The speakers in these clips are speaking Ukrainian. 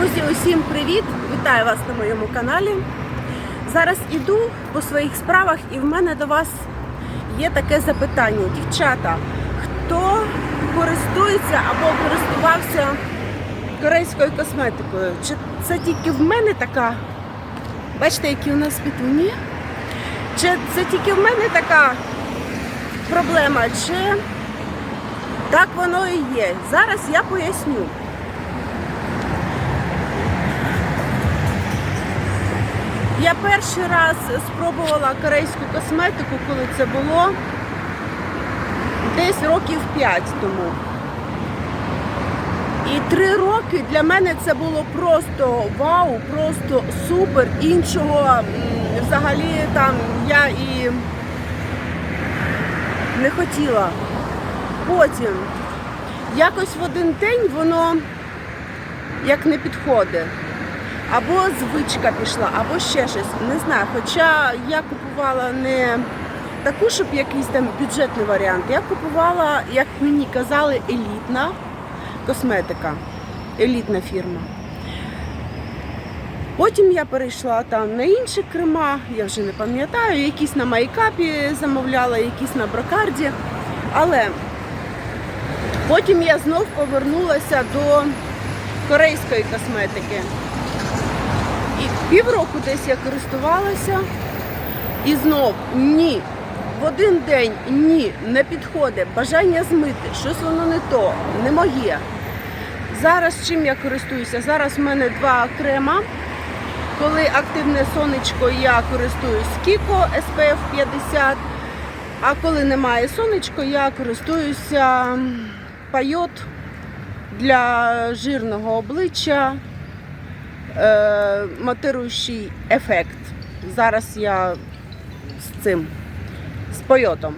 Друзі, усім привіт! Вітаю вас на моєму каналі. Зараз іду по своїх справах, і в мене до вас є таке запитання. Дівчата, хто користується або користувався корейською косметикою? Чи це тільки в мене така? Бачите, які у нас пітуні? Чи це тільки в мене така проблема? Чи так воно і є? Зараз я поясню. Я перший раз спробувала корейську косметику, коли це було десь років 5 тому. І три роки для мене це було просто вау, просто супер. Іншого взагалі там я і не хотіла. Потім якось в один день воно як не підходить. Або звичка пішла, або ще щось. Не знаю. Хоча я купувала не таку, щоб якийсь там бюджетний варіант. Я купувала, як мені казали, елітна косметика, елітна фірма. Потім я перейшла там на інші крема, я вже не пам'ятаю, якісь на майкапі замовляла, якісь на брокарді. Але потім я знов повернулася до корейської косметики. І півроку десь я користувалася. І знов ні. В один день ні, не підходить. Бажання змити, щось воно не то, не моє. Зараз чим я користуюся? Зараз в мене два крема. Коли активне сонечко, я користуюсь Kiko SPF 50. А коли немає сонечко, я користуюся пайот для жирного обличчя е, матируючий ефект. Зараз я з цим, з пойотом.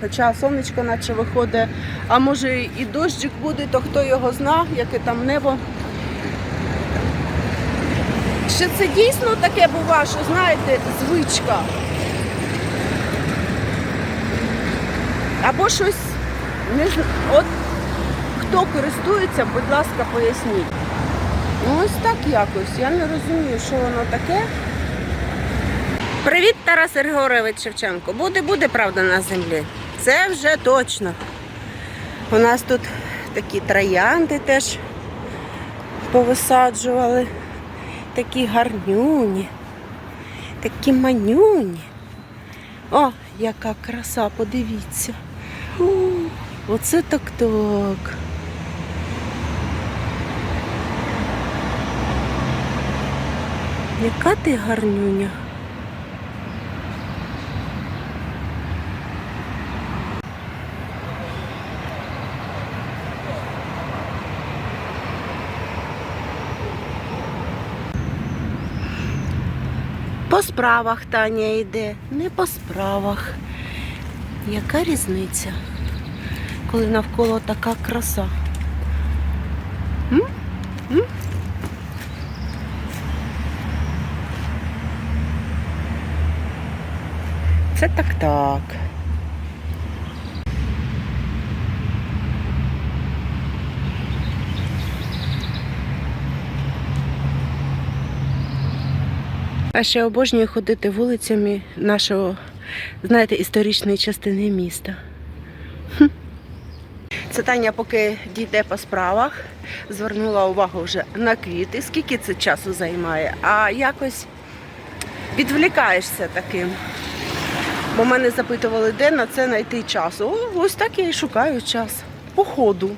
Хоча сонечко наче виходить, а може і дощик буде, то хто його зна, яке там небо. Чи це дійсно таке бува, що знаєте, звичка? Або щось не От хто користується, будь ласка, поясніть. Ну, ось так якось. Я не розумію, що воно таке. Привіт, Тарас Григорович Шевченко. Буде, буде правда на землі. Це вже точно. У нас тут такі троянди теж повисаджували. Такі гарнюні, такі манюні. О, яка краса, подивіться. Оце так-так. Яка ти гарнюня? По справах Таня йде, не по справах. Яка різниця, коли навколо така краса? Це так так. А ще обожнюю ходити вулицями нашого, знаєте, історичної частини міста. Це Таня, поки дійде по справах, звернула увагу вже на квіти, скільки це часу займає, а якось відвлікаєшся таким. Бо мене запитували, де на це знайти час. О, ось так я і шукаю час. По ходу.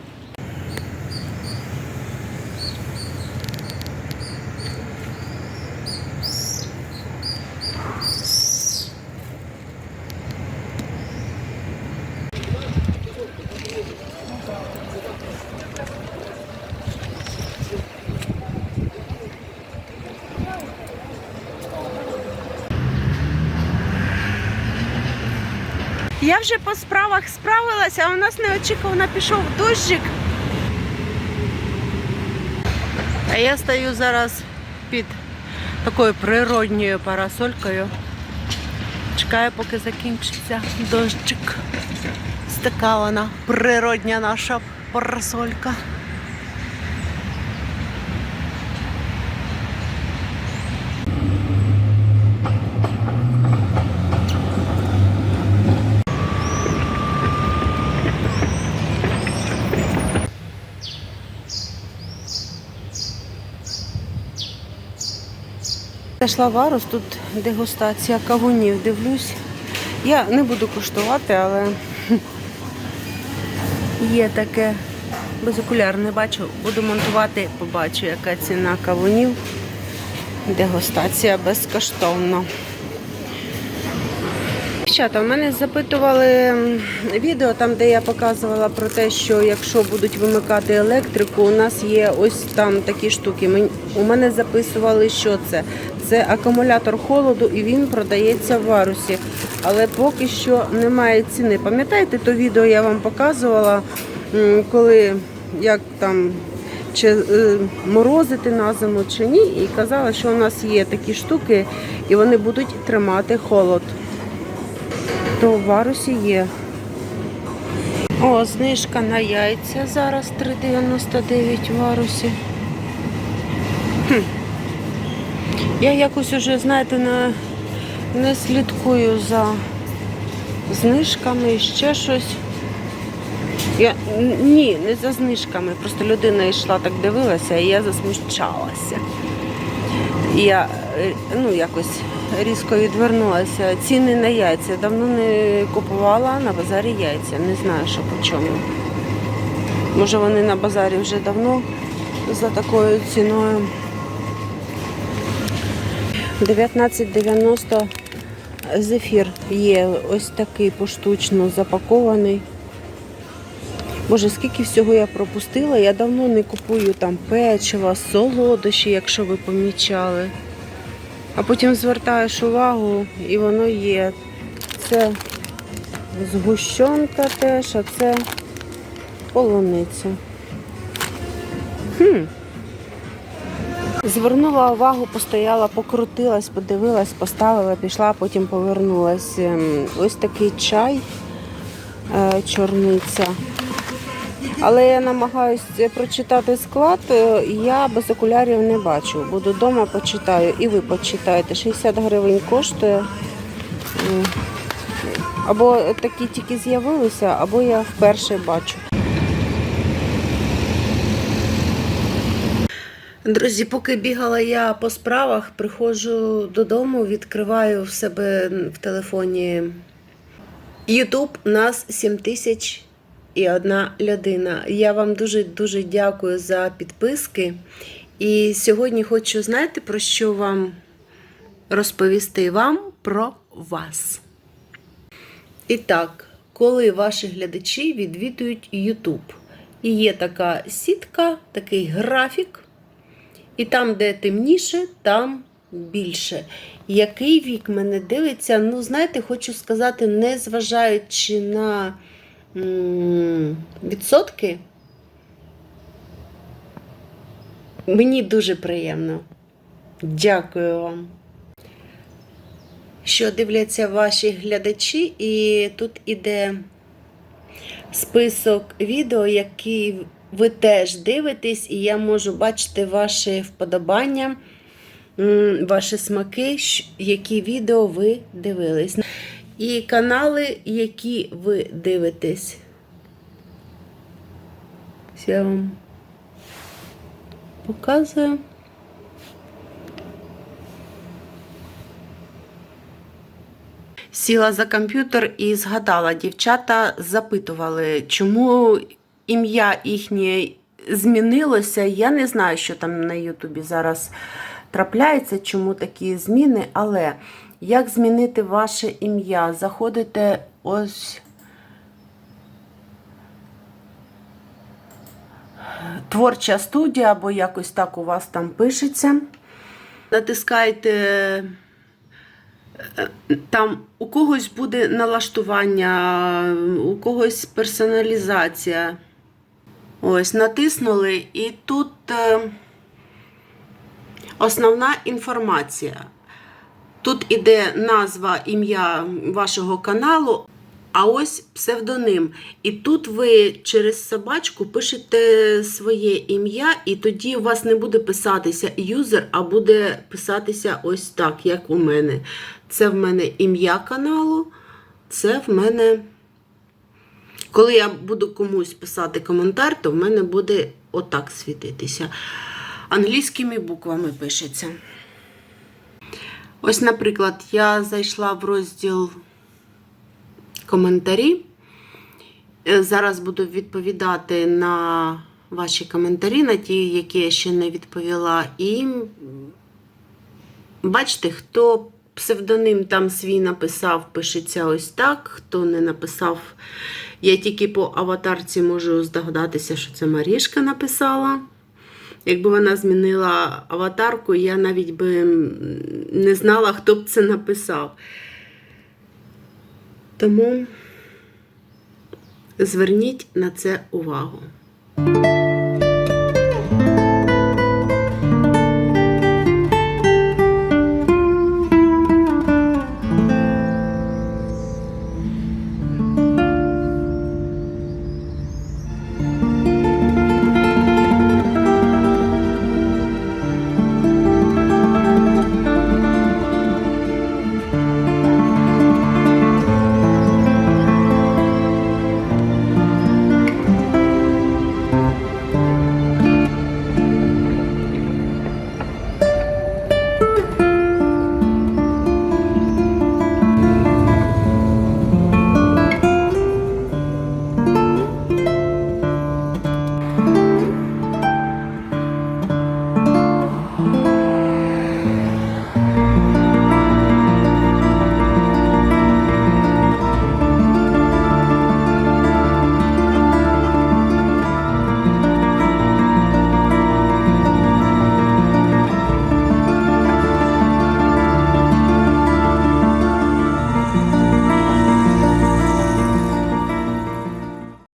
Я вже по справах справилася, а у нас неочікувано пішов дощик. А я стою зараз під такою природньою парасолькою. Чекаю, поки закінчиться дощик. Така вона природня наша парасолька. Зайшла в Арус, тут дегустація кавунів. Дивлюсь. Я не буду куштувати, але є таке безокуляр, не бачу. Буду монтувати, побачу, яка ціна кавунів. Дегустація безкоштовна. Дівчата, в мене запитували відео, там, де я показувала про те, що якщо будуть вимикати електрику, у нас є ось там такі штуки. У мене записували, що це. Це акумулятор холоду і він продається в варусі. Але поки що немає ціни. Пам'ятаєте, то відео я вам показувала, коли як там чи е, морозити на зиму чи ні, і казала, що у нас є такі штуки, і вони будуть тримати холод то в варусі є. О, знижка на яйця зараз 3,99 в варусі. Хм. Я якось уже, знаєте, не, не слідкую за знижками і ще щось. Я, ні, не за знижками. Просто людина йшла так дивилася, і я засмущалася. Я е, ну, якось різко відвернулася. Ціни на яйця. Давно не купувала на базарі яйця. Не знаю, що по чому. Може вони на базарі вже давно за такою ціною. 19,90 зефір є ось такий поштучно запакований. Боже, скільки всього я пропустила. Я давно не купую там печива, солодощі, якщо ви помічали. А потім звертаєш увагу і воно є. Це згущенка теж, а це полуниця. Хм. Звернула увагу, постояла, покрутилась, подивилась, поставила, пішла, потім повернулась. Ем, Ось такий чай, е, чорниця. Але я намагаюся прочитати склад, е, я без окулярів не бачу. Буду вдома, почитаю і ви почитаєте. 60 гривень коштує. Або такі тільки з'явилися, або я вперше бачу. Друзі, поки бігала я по справах, приходжу додому, відкриваю в себе в телефоні YouTube. Нас 7 тисяч і одна людина. Я вам дуже дуже дякую за підписки. І сьогодні хочу, знаєте, про що вам розповісти вам про вас. І так, коли ваші глядачі відвідують YouTube, і є така сітка, такий графік, і там, де темніше, там більше. Який вік мене дивиться? Ну, знаєте, хочу сказати, не зважаючи на відсотки, мені дуже приємно. Дякую вам. Що дивляться ваші глядачі, і тут іде список відео, які ви теж дивитесь, і я можу бачити ваші вподобання, ваші смаки, які відео ви дивились. І канали, які ви дивитесь. Я вам показую. Сіла за комп'ютер і згадала, дівчата запитували, чому ім'я їхнє змінилося. Я не знаю, що там на Ютубі зараз трапляється, чому такі зміни, але як змінити ваше ім'я? Заходите ось. Творча студія, або якось так у вас там пишеться. Натискайте е, там у когось буде налаштування, у когось персоналізація. Ось, натиснули, і тут е, основна інформація. Тут іде назва ім'я вашого каналу, а ось псевдоним. І тут ви через собачку пишете своє ім'я, і тоді у вас не буде писатися юзер, а буде писатися ось так, як у мене. Це в мене ім'я каналу, це в мене. Коли я буду комусь писати коментар, то в мене буде отак світитися. Англійськими буквами пишеться. Ось, наприклад, я зайшла в розділ коментарі. Е, Зараз буду відповідати на ваші коментарі, на ті, які я ще не відповіла. І бачите, хто псевдоним там свій написав, пишеться ось так. Хто не написав, я тільки по аватарці можу здогадатися, що це Марішка написала. Якби вона змінила аватарку, я навіть би не знала, хто б це написав. Тому зверніть на це увагу.